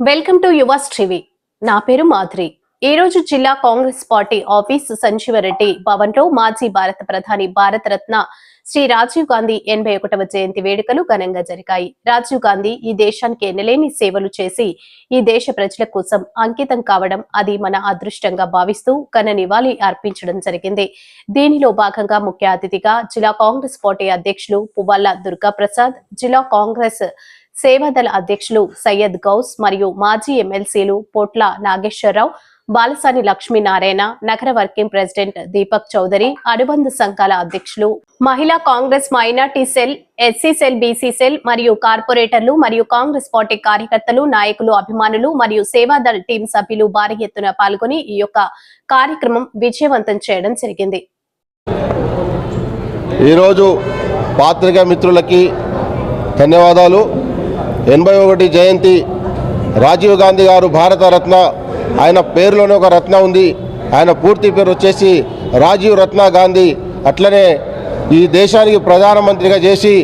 Welcome to యువస్ TV నా పేరు మాధురి. ఈ రోజు జిల్లా కాంగ్రెస్ పార్టీ ఆఫీస్ సంజీవరెడ్డి భవన్లో మాజీ భారత ప్రధాని భారతరత్న శ్రీ రాజీవ్ గాంధీ ఎనభై ఒకటవ జయంతి వేడుకలు ఘనంగా జరిగాయి. రాజీవ్ గాంధీ ఈ దేశానికి ఎన్నలేని సేవలు చేసి ఈ దేశ ప్రజల కోసం అంకితం కావడం అది మన అదృష్టంగా భావిస్తూ ఘన నివాళి అర్పించడం జరిగింది. దీనిలో భాగంగా ముఖ్య అతిథిగా జిల్లా కాంగ్రెస్ పార్టీ అధ్యక్షులు పువ్వాల దుర్గా ప్రసాద్ జిల్లా కాంగ్రెస్ సేవాదళ అధ్యక్షులు సయ్యద్ గౌస్ మరియు మాజీ ఎమ్మెల్సీలు పోట్ల నాగేశ్వరరావు బాలసాని లక్ష్మీనారాయణ నగర వర్కింగ్ ప్రెసిడెంట్ దీపక్ చౌదరి అనుబంధ సంఘాల అధ్యక్షులు మహిళా Congress minority cell S C cell B C cell మరియు కార్పొరేటర్లు మరియు కాంగ్రెస్ పార్టీ కార్యకర్తలు నాయకులు అభిమానులు మరియు సేవాదళ టీం సభ్యులు భారీ ఎత్తున పాల్గొని ఈ యొక్క కార్యక్రమం విజయవంతం చేయడం జరిగింది. ఈరోజు పాత్రికా మిత్రులకి ధన్యవాదాలు. ఎనభై ఒకటి జయంతి రాజీవ్ గాంధీ గారు భారతరత్న ఆయన పేరులోనే ఒక రత్న ఉంది. ఆయన పూర్తి పేరు వచ్చేసి రాజీవ్ రత్న గాంధీ. అట్లనే ఈ దేశానికి ప్రధానమంత్రిగా చేసి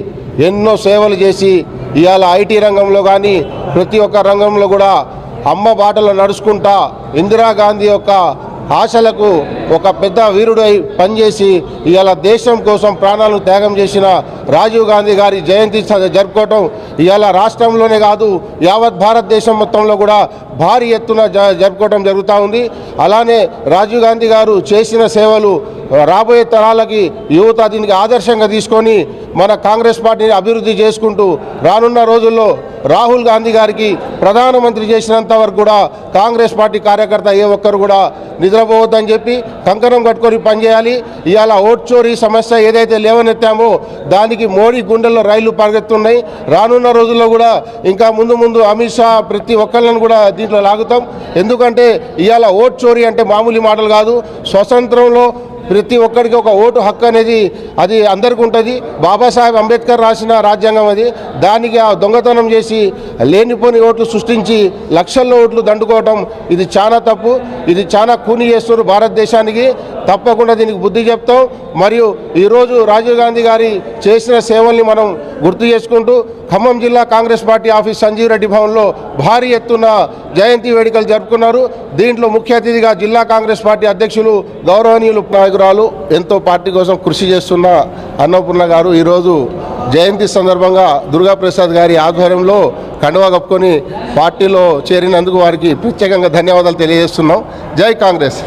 ఎన్నో సేవలు చేసి ఇవాళ ఐటీ రంగంలో కానీ ప్రతి ఒక్క రంగంలో కూడా అమ్మ బాటలో నడుచుకుంటా ఇందిరాగాంధీ యొక్క ఆశలకు ఒక పెద్ద వీరుడై పనిచేసి ఇవాళ దేశం కోసం ప్రాణాలను త్యాగం చేసిన రాజీవ్ గాంధీ గారి జయంతి జరుపుకోవటం ఇవాళ రాష్ట్రంలోనే కాదు యావత్ భారతదేశం మొత్తంలో కూడా భారీ ఎత్తున జ- జరుపుకోవడం జరుగుతూ ఉంది. అలానే రాజీవ్ గాంధీ గారు చేసిన సేవలు రాబోయే తరాలకి యువత దీనికి ఆదర్శంగా తీసుకొని మన కాంగ్రెస్ పార్టీని అభివృద్ధి చేసుకుంటూ రానున్న రోజుల్లో రాహుల్ గాంధీ గారికి ప్రధానమంత్రి చేసినంత వరకు కూడా కాంగ్రెస్ పార్టీ కార్యకర్త ఏ ఒక్కరు కూడా నిద్రపోవద్దని చెప్పి కంకణం కట్టుకొని పనిచేయాలి ఇవాళ ఓట్ చోరీ సమస్య ఏదైతే లేవనెత్తామో దానికి మోడీ గుండెల్లో రైళ్ళు పరిగెత్తున్నాయి. రానున్న రోజుల్లో కూడా ఇంకా ముందు ముందు అమిత్ షా ప్రతి ఒక్కళ్ళని కూడా దీంట్లో లాగుతాం. ఎందుకంటే ఇవాళ ఓట్ చోరీ అంటే మామూలు మాటలు కాదు. స్వతంత్రంలో ప్రతి ఒక్కరికి ఒక ఓటు హక్కు అనేది అది అందరికీ ఉంటుంది. బాబాసాహెబ్ అంబేద్కర్ రాసిన రాజ్యాంగం అది. దానికి ఆ దొంగతనం చేసి లేనిపోని ఓట్లు సృష్టించి లక్షల్లో ఓట్లు దండుకోవటం ఇది చాలా తప్పు. ఇది చాలా కూని చేస్తున్నారు భారతదేశానికి. తప్పకుండా దీనికి బుద్ధి చెప్తాం. మరియు ఈరోజు రాజీవ్ గాంధీ గారి చేసిన సేవల్ని మనం గుర్తు చేసుకుంటూ ఖమ్మం జిల్లా కాంగ్రెస్ పార్టీ ఆఫీస్ సంజీవ్ రెడ్డి భవన్లో భారీ ఎత్తున జయంతి వేడుకలు జరుపుకున్నారు. దీంట్లో ముఖ్య అతిథిగా జిల్లా కాంగ్రెస్ పార్టీ అధ్యక్షులు గౌరవనీయులు నాయకురాలు ఎంతో పార్టీ కోసం కృషి చేస్తున్న అన్నపూర్ణ గారు ఈరోజు జయంతి సందర్భంగా దుర్గాప్రసాద్ గారి ఆధ్వర్యంలో కండువా కప్పుకొని పార్టీలో చేరినందుకు వారికి ప్రత్యేకంగా ధన్యవాదాలు తెలియజేస్తున్నాం. జై కాంగ్రెస్.